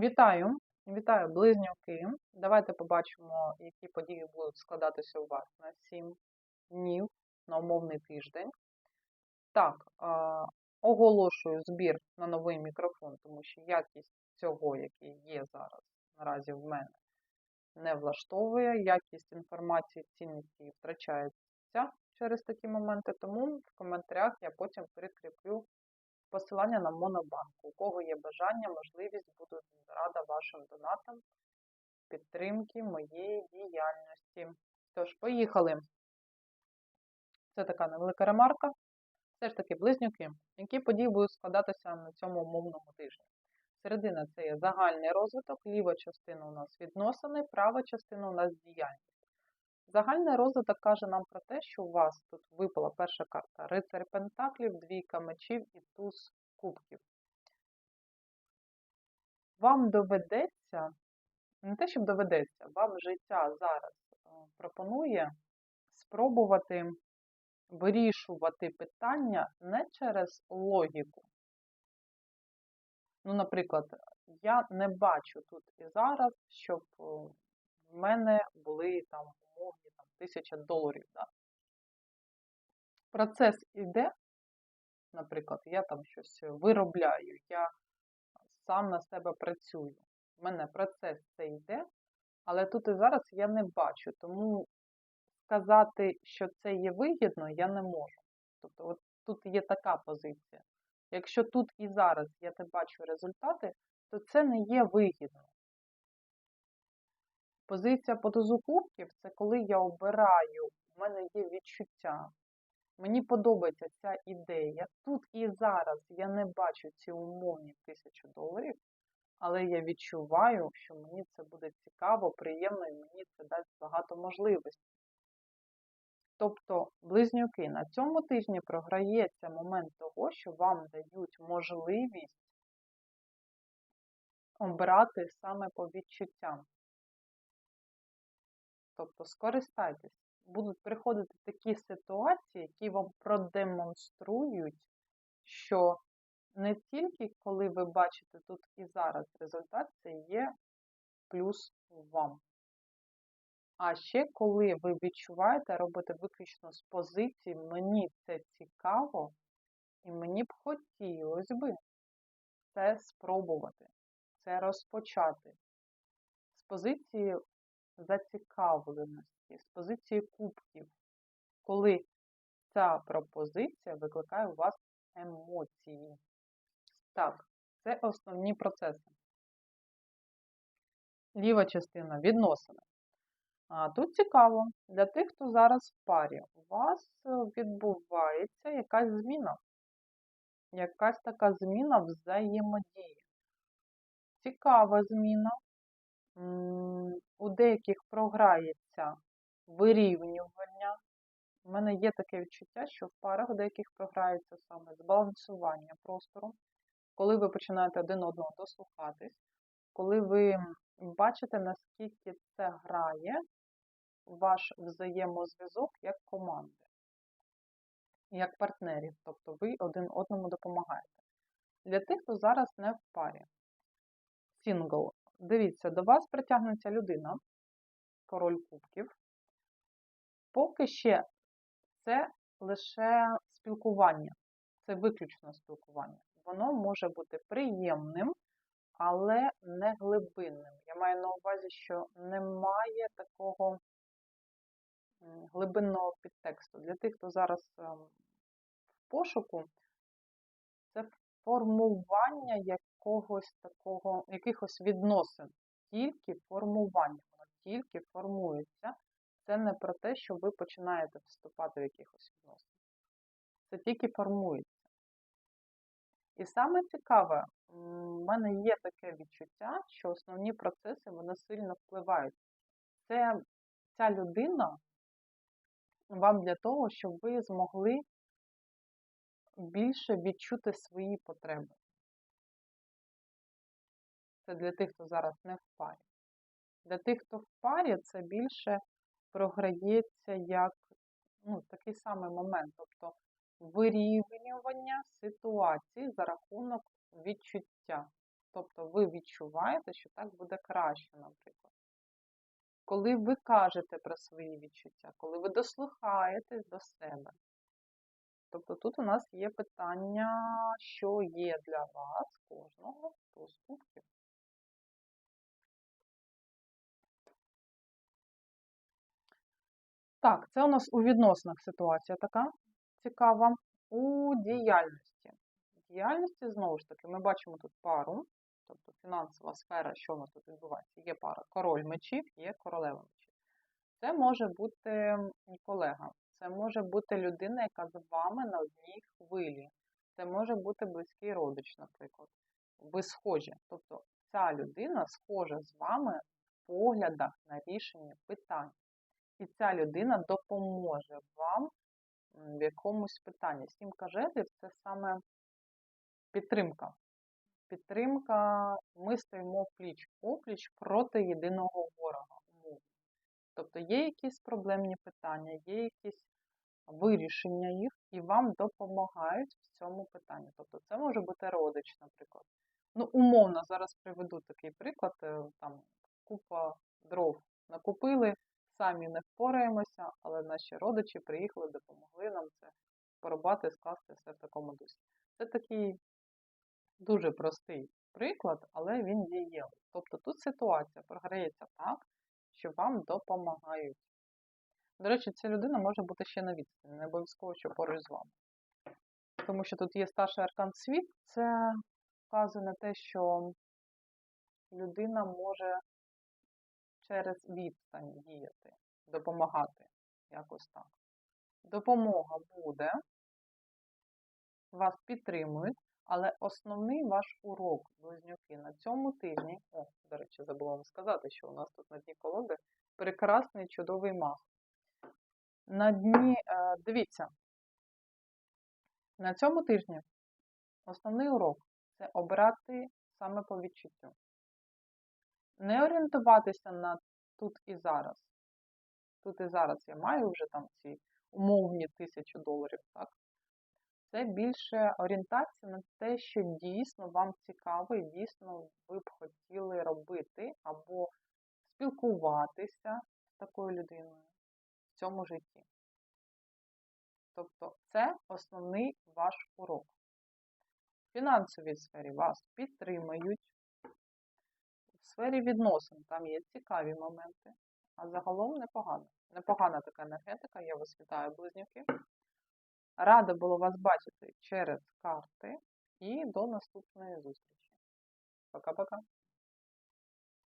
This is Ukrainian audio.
Вітаю! Вітаю, близнюки! Давайте побачимо, які події будуть складатися у вас на 7 днів на умовний тиждень. Так, оголошую збір на новий мікрофон, тому що якість цього, який є зараз наразі в мене, не влаштовує. Якість інформації, цінності втрачається через такі моменти, тому в коментарях я потім прикріплю посилання на Монобанк. У кого є бажання, можливість, буду рада вашим донатам підтримки моєї діяльності. Тож, поїхали. Це така невелика ремарка. Все ж таки, близнюки, які події будуть складатися на цьому умовному тижні. Середина це є загальний розвиток, ліва частина у нас відносини, права частина у нас діяльність. Загальний розвиток каже нам про те, що у вас тут випала перша карта Рицарь Пентаклів, двійка мечів і туз кубків. Вам доведеться, не те, щоб доведеться, вам життя зараз е, пропонує спробувати вирішувати питання не через логіку. Ну, наприклад, я не бачу тут і зараз, щоб е, в мене були там умовні там, тисяча доларів. Да? Процес іде, наприклад, я там щось виробляю, я сам на себе працюю. У мене процес це йде, але тут і зараз я не бачу, тому сказати, що це є вигідно, я не можу. Тобто, от тут є така позиція. Якщо тут і зараз я не бачу результати, то це не є вигідно. Позиція по це коли я обираю, в мене є відчуття. Мені подобається ця ідея. Тут і зараз я не бачу ці умовні тисячу доларів, але я відчуваю, що мені це буде цікаво, приємно і мені це дасть багато можливостей. Тобто, близнюки, на цьому тижні програється момент того, що вам дають можливість обрати саме по відчуттям. Тобто скористайтесь, будуть приходити такі ситуації, які вам продемонструють, що не тільки коли ви бачите тут і зараз результат, це є плюс вам. А ще коли ви відчуваєте, робите виключно з позиції, мені це цікаво, і мені б хотілося би це спробувати, це розпочати. З позиції зацікавленості, з позиції кубків, коли ця пропозиція викликає у вас емоції. Так, це основні процеси. Ліва частина відносини. А Тут цікаво, для тих, хто зараз в парі, у вас е, відбувається якась зміна. Якась така зміна взаємодії. Цікава зміна. У деяких програється вирівнювання. У мене є таке відчуття, що в парах деяких програється саме збалансування простору, коли ви починаєте один одного дослухатись, коли ви бачите, наскільки це грає ваш взаємозв'язок як команди, як партнерів, тобто ви один одному допомагаєте. Для тих, хто зараз не в парі. Сінгл. Дивіться, до вас притягнеться людина, король кубків. Поки ще це лише спілкування, це виключно спілкування. Воно може бути приємним, але не глибинним. Я маю на увазі, що немає такого глибинного підтексту. Для тих, хто зараз ем, в пошуку, це формування якогось такого, якихось відносин, тільки формування, воно тільки формується. Це не про те, що ви починаєте вступати в якихось відносин. Це тільки формується. І саме цікаве, в мене є таке відчуття, що основні процеси вони сильно впливають. Це ця людина вам для того, щоб ви змогли більше відчути свої потреби. Це для тих, хто зараз не в парі. Для тих, хто в парі, це більше програється як ну, такий самий момент, тобто вирівнювання ситуації за рахунок відчуття. Тобто ви відчуваєте, що так буде краще, наприклад. Коли ви кажете про свої відчуття, коли ви дослухаєтесь до себе. Тобто тут у нас є питання, що є для вас кожного з кубків. Так, це у нас у відносинах ситуація така цікава. У діяльності. В діяльності, знову ж таки, ми бачимо тут пару, тобто фінансова сфера, що у нас тут відбувається. Є пара король мечів, є королева мечів. Це може бути колега, це може бути людина, яка з вами на одній хвилі. Це може бути близький родич, наприклад. Ви схожі. Тобто ця людина схожа з вами в поглядах на рішення питань. І ця людина допоможе вам в якомусь питанні. Сімка жезлів – це саме підтримка. Підтримка, ми стоїмо пліч-опліч проти єдиного ворога. Тобто є якісь проблемні питання, є якісь вирішення їх, і вам допомагають в цьому питанні. Тобто це може бути родич, наприклад. Ну, умовно, зараз приведу такий приклад, е, там купа дров накупили, самі не впораємося, але наші родичі приїхали, допомогли нам це порубати, скласти все в такому дусі. Це такий дуже простий приклад, але він дієвий. Тобто тут ситуація програється так, що вам допомагають. До речі, ця людина може бути ще на відстані, не обов'язково, що поруч з вами. Тому що тут є старший аркан світ, це вказує на те, що людина може через відстань діяти, допомагати якось так. Допомога буде, вас підтримують, але основний ваш урок, близнюки, на цьому тижні, о, до речі, забула вам сказати, що у нас тут на дні колоди прекрасний чудовий мах. На дні, е, дивіться, на цьому тижні основний урок це обрати саме по відчуттю. Не орієнтуватися на тут і зараз. Тут і зараз я маю вже там ці умовні тисячу доларів, так? Це більше орієнтація на те, що дійсно вам цікаво і дійсно ви б хотіли робити або спілкуватися з такою людиною в цьому житті. Тобто це основний ваш урок. В фінансовій сфері вас підтримають. Сфері відносин там є цікаві моменти, а загалом непогано. Непогана така енергетика, я вас вітаю, близнюки. Рада було вас бачити через карти і до наступної зустрічі. Пока-пока.